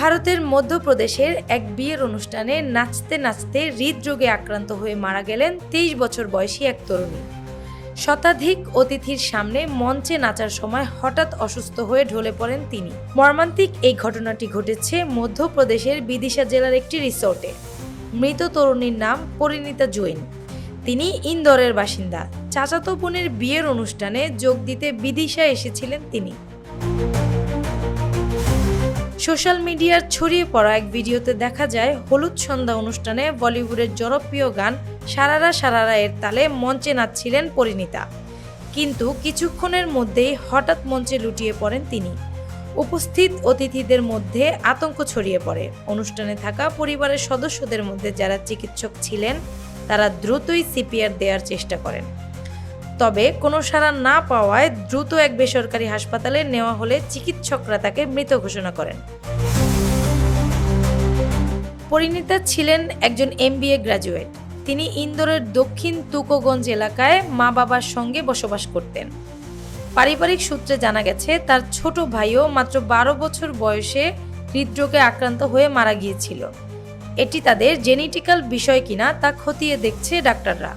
ভারতের মধ্যপ্রদেশের এক বিয়ের অনুষ্ঠানে নাচতে নাচতে হৃদরোগে আক্রান্ত হয়ে মারা গেলেন তেইশ বছর বয়সী এক তরুণী। শতাধিক অতিথির সামনে মঞ্চে নাচার সময় হঠাৎ অসুস্থ হয়ে ঢলে পড়েন তিনি। মর্মান্তিক এই ঘটনাটি ঘটেছে মধ্যপ্রদেশের বিদিশা জেলার একটি রিসোর্টে। মৃত তরুণীর নাম পরিণীতা জৈন। তিনি ইন্দোরের বাসিন্দা। চাচাতো বোনের বিয়ের অনুষ্ঠানে যোগ দিতে বিদিশা এসেছিলেন তিনি। সোশ্যাল মিডিয়ার ছড়িয়ে পড়া এক ভিডিওতে দেখা যায়, হলুদ সন্ধ্যা অনুষ্ঠানে বলিউডের জনপ্রিয় গান সারারা সারারা এর তালে মঞ্চে নাচছিলেন পরিণীতা। কিন্তু কিছুক্ষণের মধ্যেই হঠাৎ মঞ্চে লুটিয়ে পড়েন তিনি। উপস্থিত অতিথিদের মধ্যে আতঙ্ক ছড়িয়ে পড়ে। অনুষ্ঠানে থাকা পরিবারের সদস্যদের মধ্যে যারা চিকিৎসক ছিলেন, তারা দ্রুতই সিপিআর দেওয়ার চেষ্টা করেন। তবে কোনো সাড়া না পাওয়ায় দ্রুত এক বেসরকারি হাসপাতালে নেওয়া হলে চিকিৎসকরা তাকে মৃত ঘোষণা করেন। পরিণীতা ছিলেন একজন এমবিএ গ্র্যাজুয়েট তিনি ইন্দোরের দক্ষিণ তুকোগঞ্জ এলাকায় মা বাবার সঙ্গে বসবাস করতেন। পারিবারিক সূত্রে জানা গেছে, তার ছোট ভাইও মাত্র বারো বছর বয়সে হৃদরোগে আক্রান্ত হয়ে মারা গিয়েছিল। এটি তাদের জেনেটিক্যাল বিষয় কিনা তা খতিয়ে দেখছে ডাক্তাররা।